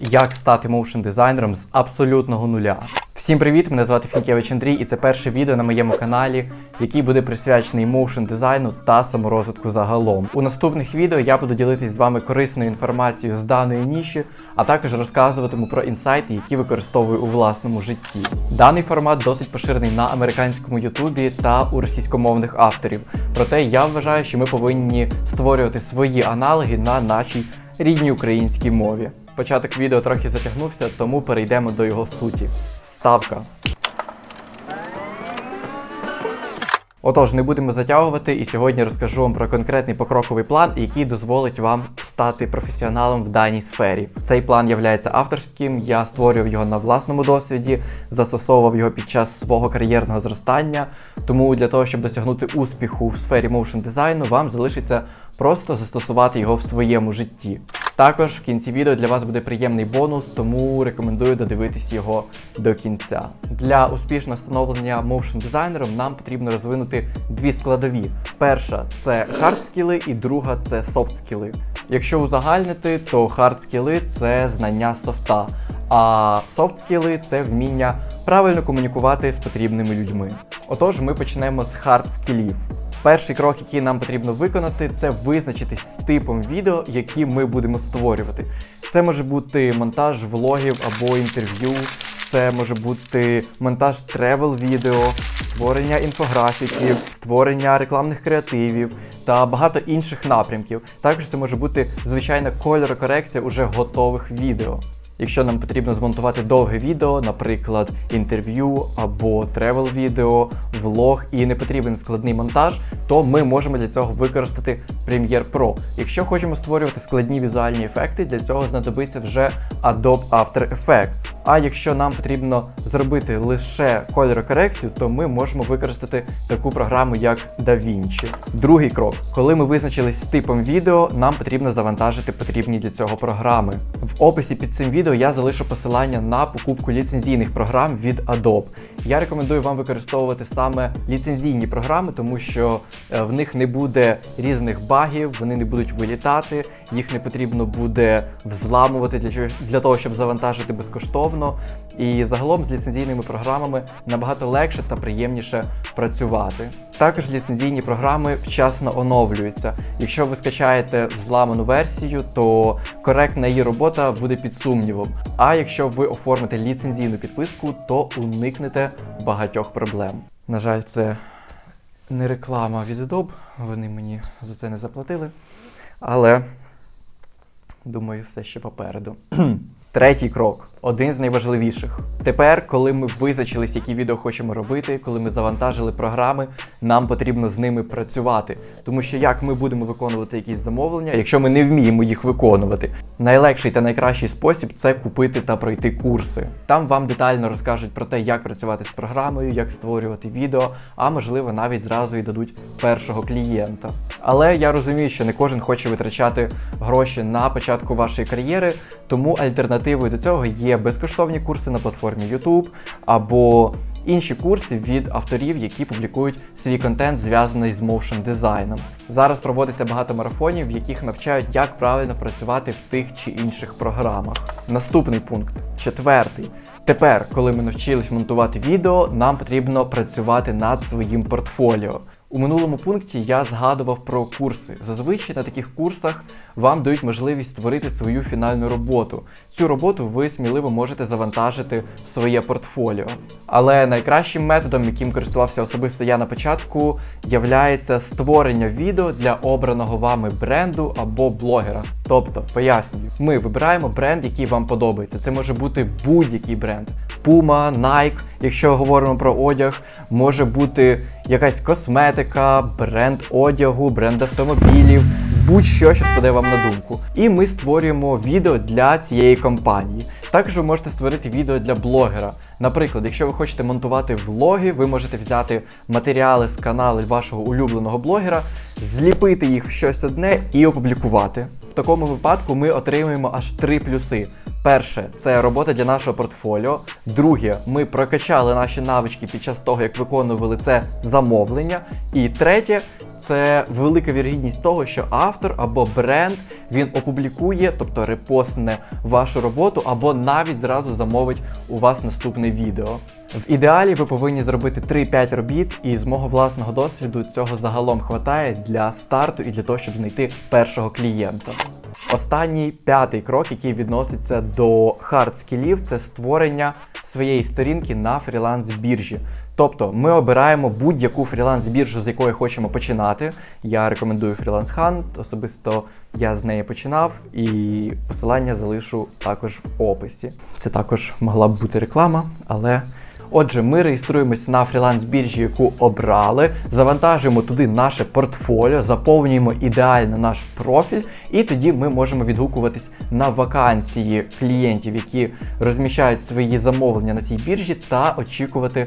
Як стати моушн дизайнером з абсолютного нуля. Всім привіт! Мене звати Фінкевич Андрій, і це перше відео на моєму каналі, який буде присвячений моушн дизайну та саморозвитку загалом. У наступних відео я буду ділитись з вами корисною інформацією з даної ніші, а також розказуватиму про інсайти, які використовую у власному житті. Даний формат досить поширений на американському Ютубі та у російськомовних авторів. Проте я вважаю, що ми повинні створювати свої аналоги на нашій рідній українській мові. Початок відео трохи затягнувся, тому перейдемо до його суті. Ставка. Отож, не будемо затягувати, і сьогодні розкажу вам про конкретний покроковий план, який дозволить вам стати професіоналом в даній сфері. Цей план є авторським, я створював його на власному досвіді, застосовував його під час свого кар'єрного зростання. Тому для того, щоб досягнути успіху в сфері моушн дизайну, вам залишиться просто застосувати його в своєму житті. Також в кінці відео для вас буде приємний бонус, тому рекомендую додивитись його до кінця. Для успішного становлення моушн дизайнером нам потрібно розвинути дві складові: перша це хард скіли, і друга це софт скіли. Якщо узагальнити, то хард скіли це знання софта, а софт скіли це вміння правильно комунікувати з потрібними людьми. Отож, ми почнемо з хард скілів. Перший крок, який нам потрібно виконати, це визначитись з типом відео, які ми будемо створювати. Це може бути монтаж влогів або інтерв'ю, це може бути монтаж тревел-відео, створення інфографіків, створення рекламних креативів та багато інших напрямків. Також це може бути звичайна кольорокорекція уже готових відео. Якщо нам потрібно змонтувати довге відео, наприклад, інтерв'ю або тревел відео, влог, і не потрібен складний монтаж, то ми можемо для цього використати Premiere Pro. Якщо хочемо створювати складні візуальні ефекти, для цього знадобиться вже Adobe After Effects. А якщо нам потрібно зробити лише кольорокорекцію, то ми можемо використати таку програму, як DaVinci. Другий крок, коли ми визначились з типом відео, нам потрібно завантажити потрібні для цього програми. В описі під цим відео я залишу посилання на покупку ліцензійних програм від Adobe. Я рекомендую вам використовувати саме ліцензійні програми, тому що е, в них не буде різних багів, вони не будуть вилітати, їх не потрібно буде взламувати для для того, щоб завантажити безкоштовно. І загалом з ліцензійними програмами набагато легше та приємніше працювати. Також ліцензійні програми вчасно оновлюються. Якщо ви скачаєте взламану версію, то коректна її робота буде під сумнівом. А якщо ви оформите ліцензійну підписку, то уникнете багатьох проблем. На жаль, це не реклама від Adobe, вони мені за це не заплатили. Але думаю, все ще попереду. Третій крок один з найважливіших. Тепер, коли ми визначились, які відео хочемо робити, коли ми завантажили програми, нам потрібно з ними працювати. Тому що як ми будемо виконувати якісь замовлення, якщо ми не вміємо їх виконувати, найлегший та найкращий спосіб це купити та пройти курси. Там вам детально розкажуть про те, як працювати з програмою, як створювати відео, а можливо навіть зразу і дадуть першого клієнта. Але я розумію, що не кожен хоче витрачати гроші на початку вашої кар'єри, тому альтернативою до цього є безкоштовні курси на платформі YouTube або інші курси від авторів, які публікують свій контент, зв'язаний з моушн дизайном. Зараз проводиться багато марафонів, в яких навчають, як правильно працювати в тих чи інших програмах. Наступний пункт четвертий. Тепер, коли ми навчились монтувати відео, нам потрібно працювати над своїм портфоліо. У минулому пункті я згадував про курси. Зазвичай на таких курсах вам дають можливість створити свою фінальну роботу. Цю роботу ви сміливо можете завантажити в своє портфоліо. Але найкращим методом, яким користувався особисто я на початку, являється створення відео для обраного вами бренду або блогера. Тобто, пояснюю, ми вибираємо бренд, який вам подобається. Це може бути будь-який бренд. Puma, Nike, якщо говоримо про одяг, може бути якась косметика, бренд одягу, бренд автомобілів, будь-що, що спаде вам на думку. І ми створюємо відео для цієї компанії. Також ви можете створити відео для блогера. Наприклад, якщо ви хочете монтувати влоги, ви можете взяти матеріали з каналу вашого улюбленого блогера, зліпити їх в щось одне і опублікувати. В такому випадку ми отримуємо аж три плюси. Перше, це робота для нашого портфоліо. Друге, ми прокачали наші навички під час того, як виконували це замовлення. І третє, це велика вірогідність того, що автор або бренд він опублікує, тобто репостне вашу роботу, або навіть зразу замовить у вас наступне відео. В ідеалі ви повинні зробити 3-5 робіт, і з мого власного досвіду цього загалом хватає для старту і для того, щоб знайти першого клієнта. Останній п'ятий крок, який відноситься до хард-скілів, це створення своєї сторінки на фріланс-біржі. Тобто ми обираємо будь-яку фріланс-біржу, з якої хочемо починати. Я рекомендую Freelance Hunt, особисто я з неї починав, і посилання залишу також в описі. Це також могла б бути реклама, але. Отже, ми реєструємось на фріланс-біржі, яку обрали, завантажуємо туди наше портфоліо, заповнюємо ідеально наш профіль, і тоді ми можемо відгукуватись на вакансії клієнтів, які розміщають свої замовлення на цій біржі, та очікувати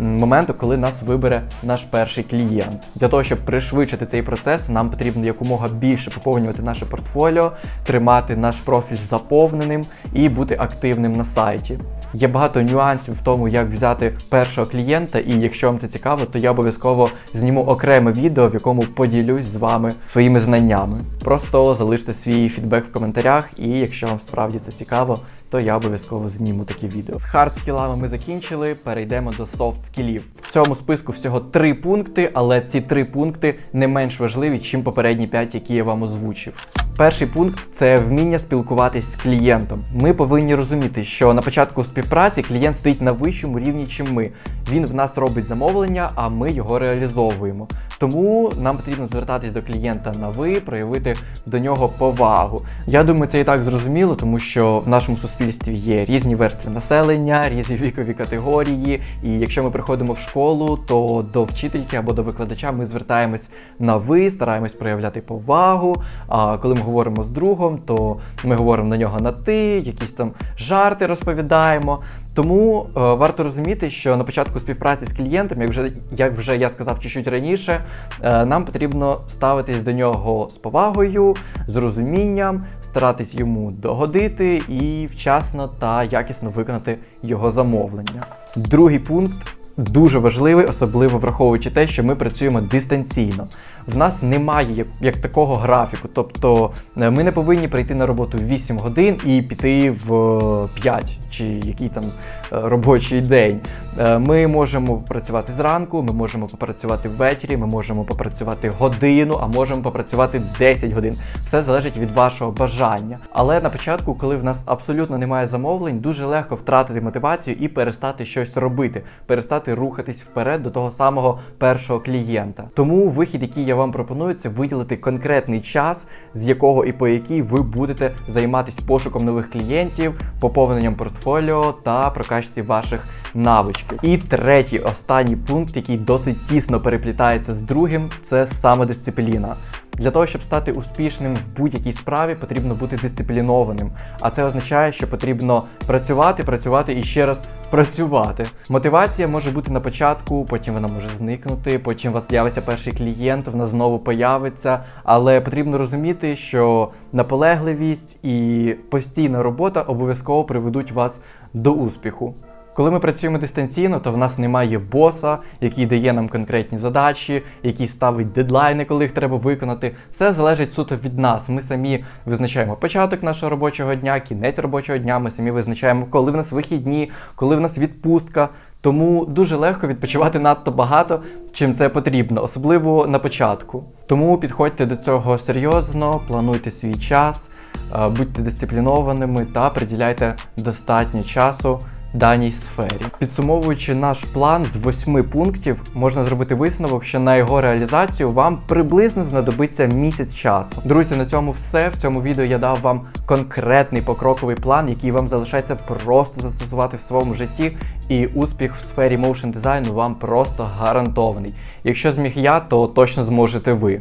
моменту, коли нас вибере наш перший клієнт. Для того, щоб пришвидшити цей процес, нам потрібно якомога більше поповнювати наше портфоліо, тримати наш профіль заповненим і бути активним на сайті. Є багато нюансів в тому, як взяти першого клієнта, і якщо вам це цікаво, то я обов'язково зніму окреме відео, в якому поділюсь з вами своїми знаннями. Просто залиште свій фідбек в коментарях, і якщо вам справді це цікаво, то я обов'язково зніму таке відео. З хард-скілами ми закінчили, перейдемо до софт-скілів. В цьому списку всього три пункти, але ці три пункти не менш важливі, ніж попередні п'ять, які я вам озвучив. Перший пункт це вміння спілкуватись з клієнтом. Ми повинні розуміти, що на початку співпраці клієнт стоїть на вищому рівні, чим ми. Він в нас робить замовлення, а ми його реалізовуємо. Тому нам потрібно звертатись до клієнта на ви, проявити до нього повагу. Я думаю, це і так зрозуміло, тому що в нашому суспільстві є різні верстви населення, різні вікові категорії. І якщо ми приходимо в школу, то до вчительки або до викладача ми звертаємось на ви, стараємось проявляти повагу. А коли ми говоримо з другом, то ми говоримо на нього на ти, якісь там жарти розповідаємо. Тому е, варто розуміти, що на початку співпраці з клієнтом, як вже як вже я сказав чуть-чуть раніше, е, нам потрібно ставитись до нього з повагою, з розумінням, старатись йому догодити і вчасно та якісно виконати його замовлення. Другий пункт. Дуже важливий, особливо враховуючи те, що ми працюємо дистанційно. В нас немає як, як такого графіку. Тобто е, ми не повинні прийти на роботу в 8 годин і піти в е, 5 чи який там е, робочий день. Е, Ми можемо попрацювати зранку, ми можемо попрацювати ввечері, ми можемо попрацювати годину, а можемо попрацювати 10 годин. Все залежить від вашого бажання. Але на початку, коли в нас абсолютно немає замовлень, дуже легко втратити мотивацію і перестати щось робити, перестати рухатись вперед до того самого першого клієнта. Тому вихід, який я вам пропоную, це виділити конкретний час, з якого і по якій ви будете займатися пошуком нових клієнтів, поповненням портфоліо та прокачці ваших навичків. І третій, останній пункт, який досить тісно переплітається з другим, це самодисципліна. Для того, щоб стати успішним в будь-якій справі, потрібно бути дисциплінованим. А це означає, що потрібно працювати, працювати і ще раз працювати. Мотивація може бути на початку, потім вона може зникнути, потім у вас з'явиться перший клієнт, вона знову появиться. Але потрібно розуміти, що наполегливість і постійна робота обов'язково приведуть вас до успіху. Коли ми працюємо дистанційно, то в нас немає боса, який дає нам конкретні задачі, який ставить дедлайни, коли їх треба виконати. Все залежить суто від нас. Ми самі визначаємо початок нашого робочого дня, кінець робочого дня. Ми самі визначаємо, коли в нас вихідні, коли в нас відпустка. Тому дуже легко відпочивати надто багато, чим це потрібно, особливо на початку. Тому підходьте до цього серйозно, плануйте свій час, е, будьте дисциплінованими та приділяйте достатньо часу даній сфері. Підсумовуючи наш план з восьми пунктів, можна зробити висновок, що на його реалізацію вам приблизно знадобиться місяць часу. Друзі, на цьому все. В цьому відео я дав вам конкретний покроковий план, який вам залишається просто застосувати в своєму житті, і успіх в сфері моушн дизайну вам просто гарантований. Якщо зміг я, то точно зможете ви.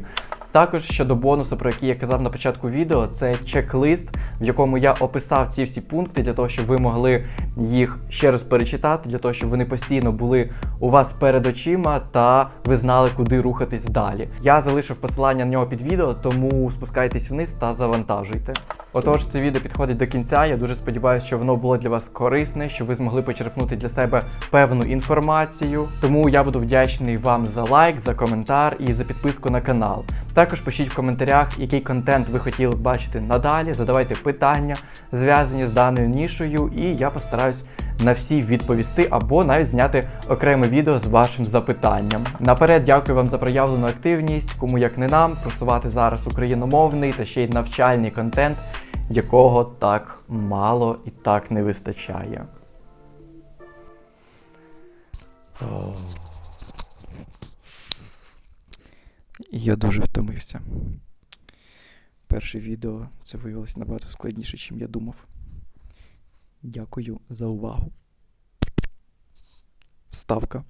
Також щодо бонусу, про який я казав на початку відео, це чек-лист, в якому я описав ці всі пункти для того, щоб ви могли їх ще раз перечитати, для того, щоб вони постійно були у вас перед очима та ви знали, куди рухатись далі. Я залишив посилання на нього під відео, тому спускайтесь вниз та завантажуйте. Отож, це відео підходить до кінця. Я дуже сподіваюся, що воно було для вас корисне, що ви змогли почерпнути для себе певну інформацію. Тому я буду вдячний вам за лайк, за коментар і за підписку на канал. Також пишіть в коментарях, який контент ви хотіли б бачити надалі. Задавайте питання, зв'язані з даною нішою, і я постараюсь на всі відповісти або навіть зняти окреме відео з вашим запитанням. Наперед, дякую вам за проявлену активність. Кому як не нам просувати зараз україномовний та ще й навчальний контент, якого так мало і так не вистачає. Я дуже втомився. Перше відео це виявилося набагато складніше, ніж я думав. Дякую за увагу. Вставка.